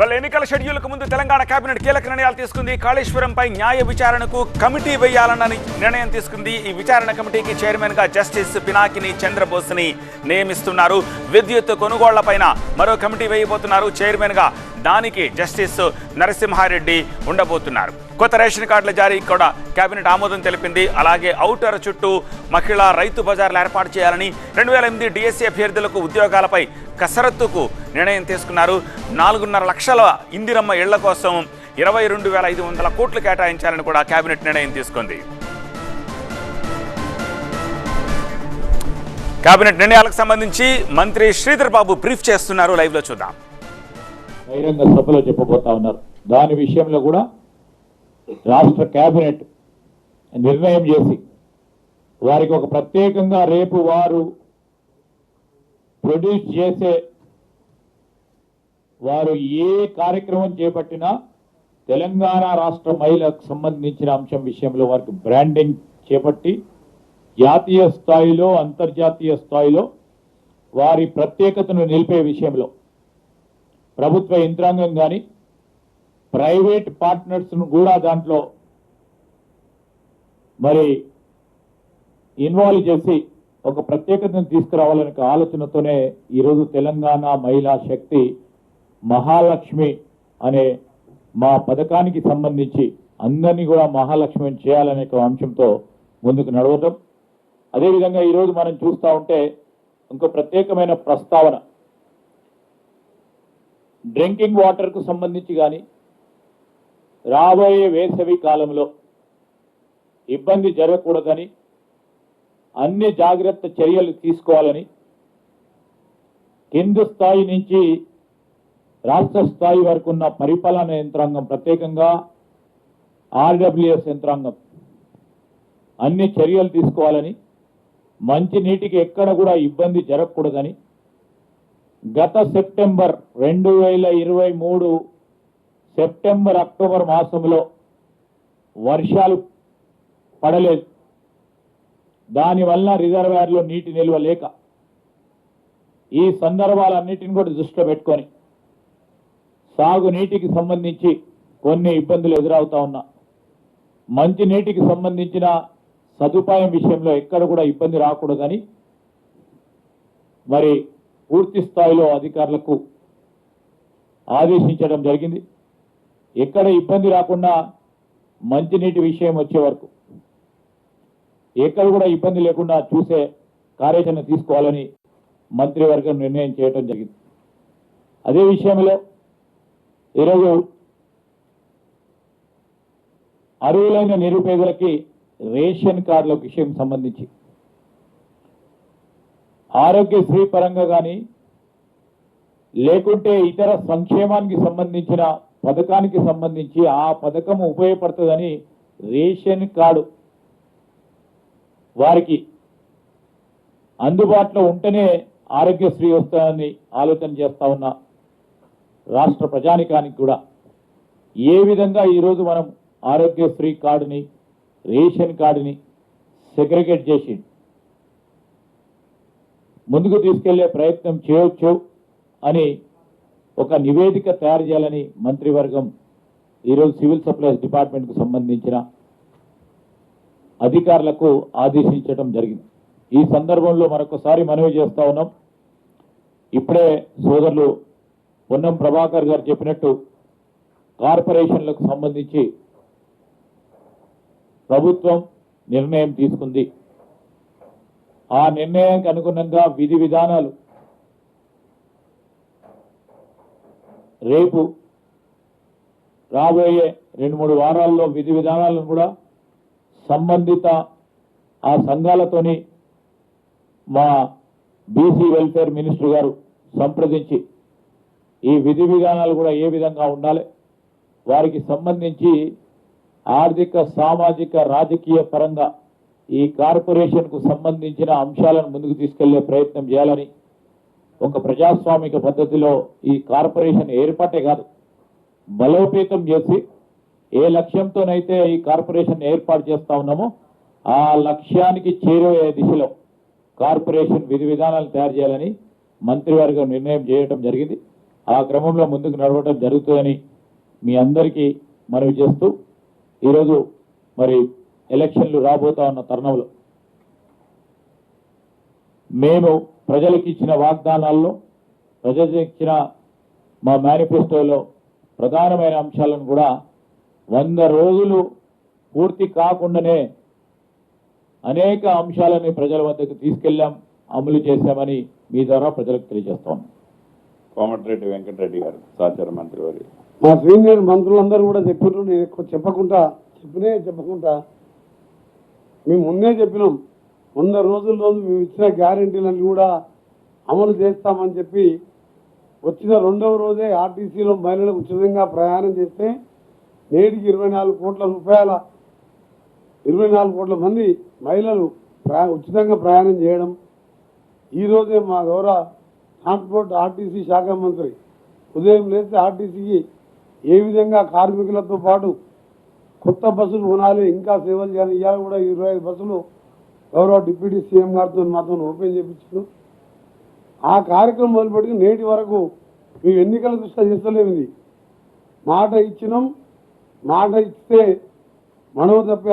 వాళ్ళ ఎన్నికల షెడ్యూల్కు ముందు తెలంగాణ కేబినెట్ కీలక నిర్ణయాలు తీసుకుంది. కాళేశ్వరంపై న్యాయ విచారణకు కమిటీ వేయాలన్న నిర్ణయం తీసుకుంది. ఈ విచారణ కమిటీకి చైర్మన్గా జస్టిస్ పినాకిని చంద్రబోస్ని నియమిస్తున్నారు. విద్యుత్ కొనుగోళ్ళపైన మరో కమిటీ వేయబోతున్నారు. చైర్మన్గా దానికి జస్టిస్ నరసింహారెడ్డి ఉండబోతున్నారు. కొత్త రేషన్ కార్డుల జారీకి కూడా కేబినెట్ ఆమోదం తెలిపింది. అలాగే ఔటర్ చుట్టూ మహిళా రైతు బజార్లు ఏర్పాటు చేయాలని రెండు వేల ఎనిమిది డిఎస్సీ అభ్యర్థులకు ఉద్యోగాలపై కసరత్తుకు నిర్ణయం తీసుకున్నారు. నాలుగున్నర లక్షల ఇందిరమ్మ ఇళ్ళ కోసం ఇరవై రెండు వేల ఐదు వందల కోట్లు కేటాయించాలని కూడా కేబినెట్ నిర్ణయం తీసుకుంది. కేబినెట్ నిర్ణయాలకు సంబంధించి మంత్రి శ్రీధర్ బాబు బ్రీఫ్ చేస్తున్నారు. లైవ్లో చూద్దాం. బహిరంగ సభలో చెప్పబోతా ఉన్నారు. దాని విషయంలో కూడా రాష్ట్ర కేబినెట్ నిర్ణయం చేసి వారికి ఒక ప్రత్యేకంగా రేపు వారు ప్రొడ్యూస్ చేసే వారు ఏ కార్యక్రమం చేపట్టినా తెలంగాణ రాష్ట్ర మహిళలకు సంబంధించిన అంశం విషయంలో వారికి బ్రాండింగ్ చేపట్టి జాతీయ స్థాయిలో అంతర్జాతీయ స్థాయిలో వారి ప్రత్యేకతను నిలిపే విషయంలో ప్రభుత్వ యంత్రాంగం కానీ ప్రైవేట్ పార్ట్నర్స్ను కూడా దాంట్లో మరి ఇన్వాల్వ్ చేసి ఒక ప్రత్యేకతను తీసుకురావాలనే ఆలోచనతోనే ఈరోజు తెలంగాణ మహిళా శక్తి మహాలక్ష్మి అనే మా పథకానికి సంబంధించి అందరినీ కూడా మహాలక్ష్మి చేయాలనే ఒక అంశంతో ముందుకు నడవటం. అదేవిధంగా ఈరోజు మనం చూస్తూ ఉంటే ఇంకో ప్రత్యేకమైన ప్రస్తావన. డ్రింకింగ్ వాటర్కు సంబంధించి కానీ రాబోయే వేసవి కాలంలో ఇబ్బంది జరగకూడదని అన్ని జాగ్రత్త చర్యలు తీసుకోవాలని కింది స్థాయి నుంచి రాష్ట్ర స్థాయి వరకు ఉన్న పరిపాలన యంత్రాంగం ప్రత్యేకంగా ఆర్డబ్ల్యూఎస్ యంత్రాంగం అన్ని చర్యలు తీసుకోవాలని మంచి నీటికి ఎక్కడ కూడా ఇబ్బంది జరగకూడదని గత సెప్టెంబర్ రెండు వేల ఇరవై మూడు సెప్టెంబర్ అక్టోబర్ మాసంలో వర్షాలు పడలేదు. దానివల్ల రిజర్వాయర్లో నీటి నిల్వ లేక ఈ సందర్భాలన్నిటిని కూడా దృష్టిలో పెట్టుకొని సాగునీటికి సంబంధించి కొన్ని ఇబ్బందులు ఎదురవుతా ఉన్నా. మంచి నీటికి సంబంధించిన సదుపాయం విషయంలో ఎక్కడ కూడా ఇబ్బంది రాకూడదని మరి పూర్తి స్థాయిలో అధికారులకు ఆదేశించడం జరిగింది. ఎక్కడ ఇబ్బంది రాకుండా మంచినీటి విషయం వచ్చే వరకు ఎక్కడ కూడా ఇబ్బంది లేకుండా చూసే కార్యాచరణ తీసుకోవాలని మంత్రివర్గం నిర్ణయం చేయడం జరిగింది. అదే విషయంలో ఈరోజు అరువులైన నిరుపేదలకి రేషన్ కార్డుల విషయం సంబంధించి ఆరోగ్యశ్రీ పరంగా కానీ లేకుంటే ఇతర సంక్షేమానికి సంబంధించిన పథకానికి సంబంధించి ఆ పథకం ఉపయోగపడుతుందని రేషన్ కార్డు వారికి అందుబాటులో ఉంటేనే ఆరోగ్యశ్రీ వస్తుందని ఆలోచన చేస్తా ఉన్న రాష్ట్ర ప్రజానికానికి కూడా. ఏ విధంగా ఈరోజు మనం ఆరోగ్యశ్రీ కార్డుని రేషన్ కార్డుని సెగ్రిగేట్ చేసి ముందుకు తీసుకెళ్ళే ప్రయత్నం చేయొచ్చు అని ఒక నివేదిక తయారు చేయాలని మంత్రివర్గం ఈరోజు సివిల్ సప్లైస్ డిపార్ట్మెంట్కు సంబంధించిన అధికారులకు ఆదేశించడం జరిగింది. ఈ సందర్భంలో మరొకసారి మనవి చేస్తా ఉన్నాం. ఇప్పుడే సోదరులు పొన్నం ప్రభాకర్ గారు చెప్పినట్టు కార్పొరేషన్లకు సంబంధించి ప్రభుత్వం నిర్ణయం తీసుకుంది. ఆ నిర్ణయానికి అనుగుణంగా విధి విధానాలు రేపు రాబోయే రెండు మూడు వారాల్లో విధి విధానాలను కూడా సంబంధిత ఆ సంఘాలతోని మా బీసీ వెల్ఫేర్ మినిస్టర్ గారు సంప్రదించి ఈ విధి విధానాలు కూడా ఏ విధంగా ఉండాలి వారికి సంబంధించి ఆర్థిక సామాజిక రాజకీయ పరంగా ఈ కార్పొరేషన్కు సంబంధించిన అంశాలను ముందుకు తీసుకెళ్ళే ప్రయత్నం చేయాలని ఒక ప్రజాస్వామిక పద్ధతిలో ఈ కార్పొరేషన్ ఏర్పాటే కాదు. బలోపేతం చేసి ఏ లక్ష్యంతోనైతే ఈ కార్పొరేషన్ ఏర్పాటు చేస్తా ఉన్నామో ఆ లక్ష్యానికి చేరువే దిశలో కార్పొరేషన్ విధి విధానాలు తయారు చేయాలని మంత్రివర్గం నిర్ణయం చేయడం జరిగింది. ఆ క్రమంలో ముందుకు నడవటం జరుగుతుందని మీ అందరికీ మనవి చేస్తూ ఈరోజు మరి ఎలక్షన్లు రాబోతా ఉన్న తరుణంలో మేము ప్రజలకు ఇచ్చిన వాగ్దానాల్లో ప్రజలకు ఇచ్చిన మా మేనిఫెస్టోలో ప్రధానమైన అంశాలను కూడా వంద రోజులు పూర్తి కాకుండానే అనేక అంశాలని ప్రజల వద్దకు తీసుకెళ్ళాం అమలు చేశామని మీ ద్వారా ప్రజలకు తెలియజేస్తాం. కోమటిరెడ్డి వెంకటరెడ్డి గారు సహచార మంత్రి వారి మా సీనియర్ మంత్రులందరూ కూడా చెప్పారు నేను ఎక్కువ చెప్పకుండా చెప్పినే చెప్పకుండా మేము ముందే చెప్పినాం. వంద రోజుల రోజు మేము ఇచ్చిన గ్యారంటీలన్నీ కూడా అమలు చేస్తామని చెప్పి వచ్చిన రెండవ రోజే ఆర్టీసీలో మహిళలకు ఉచితంగా ప్రయాణం చేస్తే నేటికి ఇరవై నాలుగు కోట్ల రూపాయల ఇరవై నాలుగు కోట్ల మంది మహిళలు ప్రయా ఉచితంగా ప్రయాణం చేయడం. ఈరోజే మా గౌరవ ట్రాన్స్పోర్ట్ ఆర్టీసీ శాఖ మంత్రి ఉదయం లేస్తే ఆర్టీసీకి ఏ విధంగా కార్మికులతో పాటు కొత్త బస్సులు కొనాలి ఇంకా సేవలు చేయాలి ఇవాళ కూడా ఇరవై ఐదు బస్సులు గౌరవ డిప్యూటీ సీఎం గారితో మాత్రం ఓపెన్ చేయించారు ఆ కార్యక్రమం మొదలుపెట్టి నేటి వరకు మేము ఎన్నికల దృష్ట్యా చేస్తలేమిది మాట ఇచ్చినాం. మాట ఇస్తే మనం తప్పే